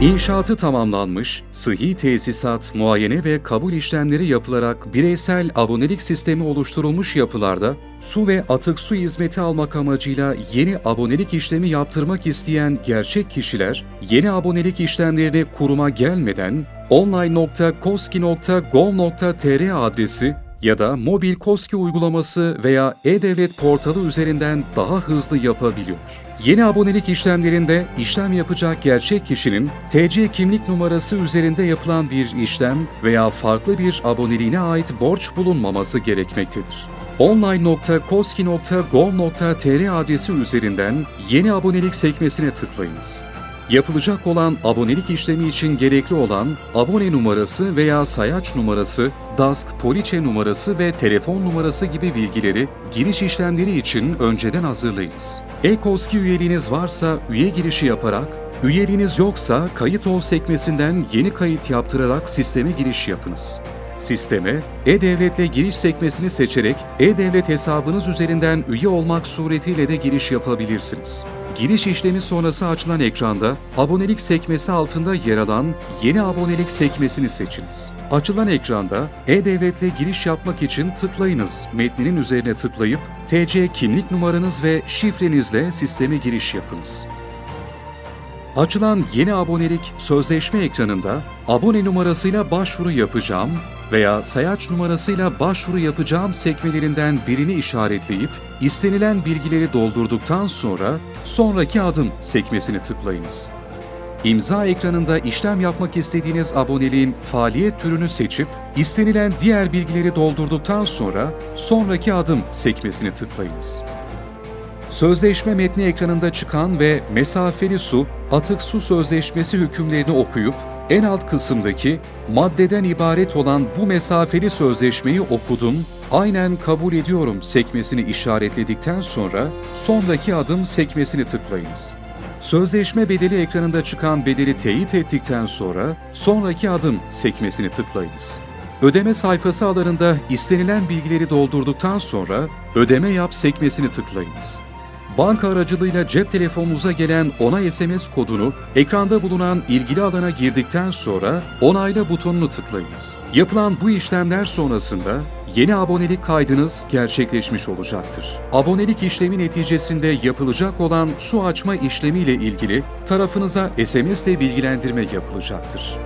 İnşaatı tamamlanmış, sıhhi tesisat, muayene ve kabul işlemleri yapılarak bireysel abonelik sistemi oluşturulmuş yapılarda su ve atık su hizmeti almak amacıyla yeni abonelik işlemi yaptırmak isteyen gerçek kişiler, yeni abonelik işlemlerini kuruma gelmeden online.koski.gov.tr adresi ya da mobil Koski uygulaması veya e-devlet portalı üzerinden daha hızlı yapabiliyor. Yeni abonelik işlemlerinde işlem yapacak gerçek kişinin TC kimlik numarası üzerinde yapılan bir işlem veya farklı bir aboneliğine ait borç bulunmaması gerekmektedir. online.koski.gov.tr adresi üzerinden yeni abonelik sekmesine tıklayınız. Yapılacak olan abonelik işlemi için gerekli olan abone numarası veya sayaç numarası, DASK, poliçe numarası ve telefon numarası gibi bilgileri giriş işlemleri için önceden hazırlayınız. E-Koski üyeliğiniz varsa üye girişi yaparak, üyeliğiniz yoksa kayıt ol sekmesinden yeni kayıt yaptırarak sisteme giriş yapınız. Sisteme, E-Devlet'le giriş sekmesini seçerek E-Devlet hesabınız üzerinden üye olmak suretiyle de giriş yapabilirsiniz. Giriş işlemi sonrası açılan ekranda abonelik sekmesi altında yer alan yeni abonelik sekmesini seçiniz. Açılan ekranda E-Devlet'le giriş yapmak için tıklayınız. Metninin üzerine tıklayıp TC kimlik numaranız ve şifrenizle sisteme giriş yapınız. Açılan yeni abonelik sözleşme ekranında abone numarasıyla başvuru yapacağım veya sayaç numarasıyla başvuru yapacağım sekmelerinden birini işaretleyip istenilen bilgileri doldurduktan sonra sonraki adım sekmesini tıklayınız. İmza ekranında işlem yapmak istediğiniz aboneliğin faaliyet türünü seçip istenilen diğer bilgileri doldurduktan sonra sonraki adım sekmesini tıklayınız. Sözleşme metni ekranında çıkan ve mesafeli su, atık su sözleşmesi hükümlerini okuyup en alt kısımdaki maddeden ibaret olan bu mesafeli sözleşmeyi okudum, aynen kabul ediyorum sekmesini işaretledikten sonra sonraki adım sekmesini tıklayınız. Sözleşme bedeli ekranında çıkan bedeli teyit ettikten sonra sonraki adım sekmesini tıklayınız. Ödeme sayfası alanında istenilen bilgileri doldurduktan sonra ödeme yap sekmesini tıklayınız. Banka aracılığıyla cep telefonunuza gelen onay SMS kodunu ekranda bulunan ilgili alana girdikten sonra onayla butonunu tıklayınız. Yapılan bu işlemler sonrasında yeni abonelik kaydınız gerçekleşmiş olacaktır. Abonelik işlemi neticesinde yapılacak olan su açma işlemi ile ilgili tarafınıza SMS ile bilgilendirme yapılacaktır.